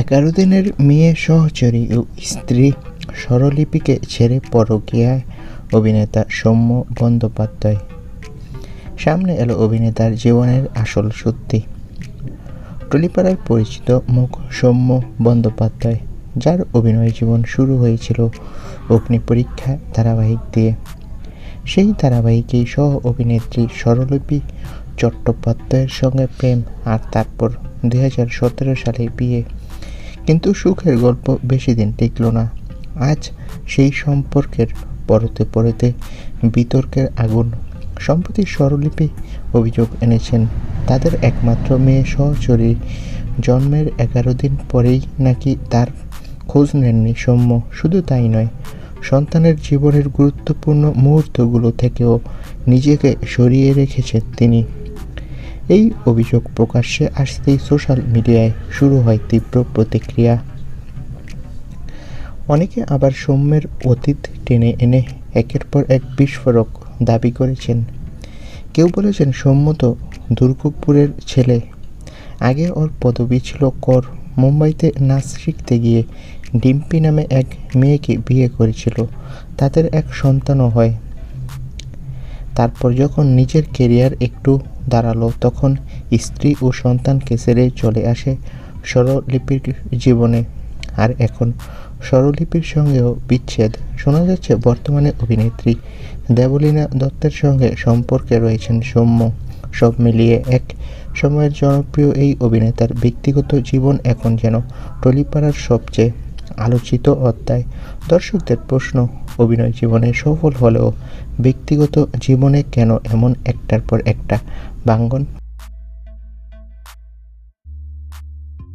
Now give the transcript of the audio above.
এগারো দিনের মেয়ে সহচরী ও স্ত্রী স্বরলিপিকে ছেড়ে পরকীয়ায় অভিনেতা সৌম্য বন্দ্যোপাধ্যায়। সামনে এলো অভিনেতার জীবনের আসল সত্যি। টলিপাড়ার পরিচিত মুখ সৌম্য বন্দ্যোপাধ্যায়, যার অভিনয় জীবন শুরু হয়েছিল অগ্নি পরীক্ষা ধারাবাহিক দিয়ে। সেই ধারাবাহিকেই সহ অভিনেত্রী স্বরলিপি চট্টোপাধ্যায়ের সঙ্গে প্রেম, আর তারপর দুই হাজার সতেরো সালে বিয়ে। কিন্তু সুখের গল্প বেশি দিন টিকল না। আজ সেই সম্পর্কের পরতে পরতে বিতর্কের আগুন, সম্প্রতি স্বরলিপি অভিযোগ এনেছেন। তাদের একমাত্র মেয়ে সহচরী জন্মের এগারো দিন পরেই নাকি তার খোঁজ নেননি সৌম্য। শুধু তাই নয়, সন্তানের জীবনের গুরুত্বপূর্ণ মুহূর্তগুলো থেকেও নিজেকে সরিয়ে রেখেছেন তিনি। এই অভিযোগ প্রকাশ্যে আসতেই সোশ্যাল মিডিয়ায় শুরু হয় তীব্র প্রতিক্রিয়া। অনেকে আবার সৌম্যের অতীত টেনে এনে একের পর এক বিস্ফোরক দাবি করেছেন। কেউ বলেছেন সৌম্য তো দুর্গপুরের ছেলে। আগে ওর পদবি ছিল কর। মুম্বাইতে নাচ শিখতে গিয়ে ডিম্পি নামে এক মেয়েকে বিয়ে করেছিল। তাদের এক সন্তানও হয়। তারপর যখন নিজের কেরিয়ার একটু দাঁড়াল, তখন স্ত্রী ও সন্তানকে ছেড়ে চলে আসে স্বরলিপির জীবনে। আর এখন স্বরলিপির সঙ্গেও বিচ্ছেদ। শোনা যাচ্ছে বর্তমানে অভিনেত্রী দেবলীনা দত্তের সঙ্গে সম্পর্কে রয়েছেন সৌম্য। সব মিলিয়ে এক সময়ের জনপ্রিয় এই অভিনেতার ব্যক্তিগত জীবন এখন যেন টলিপাড়ার সবচেয়ে আলোচিত অধ্যায়। দর্শকদের প্রশ্ন, অভিনয় জীবনে সফল হলেও ব্যক্তিগত জীবনে কেন এমন একটার পর একটা? বাঙ্গন